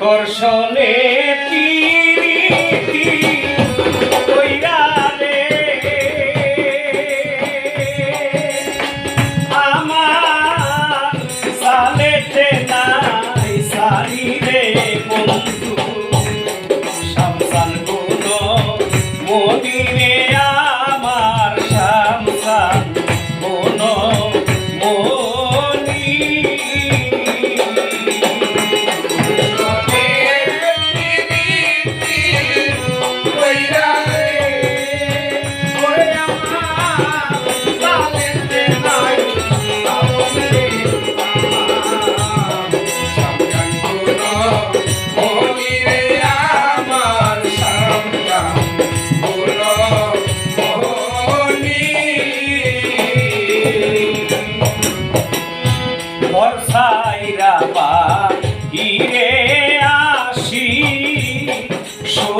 আকর্ষণে পিরিতি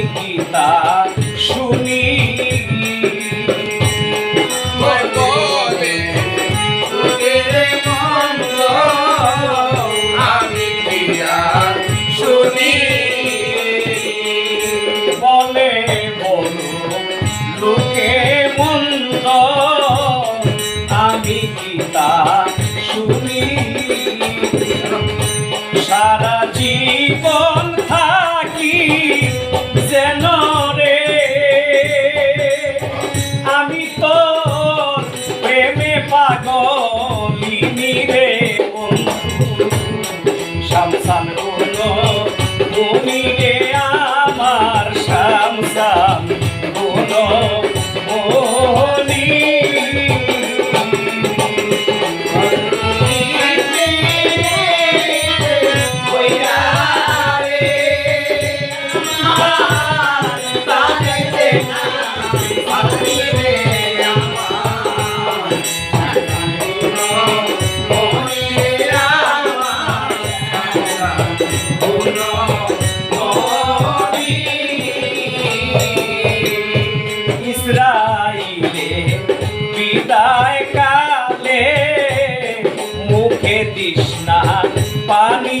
que tá Shamsan হলো ভূমি রে আমার শামসান হলো Ah! বিদায় কালে মুখে তৃষ্ণা পানি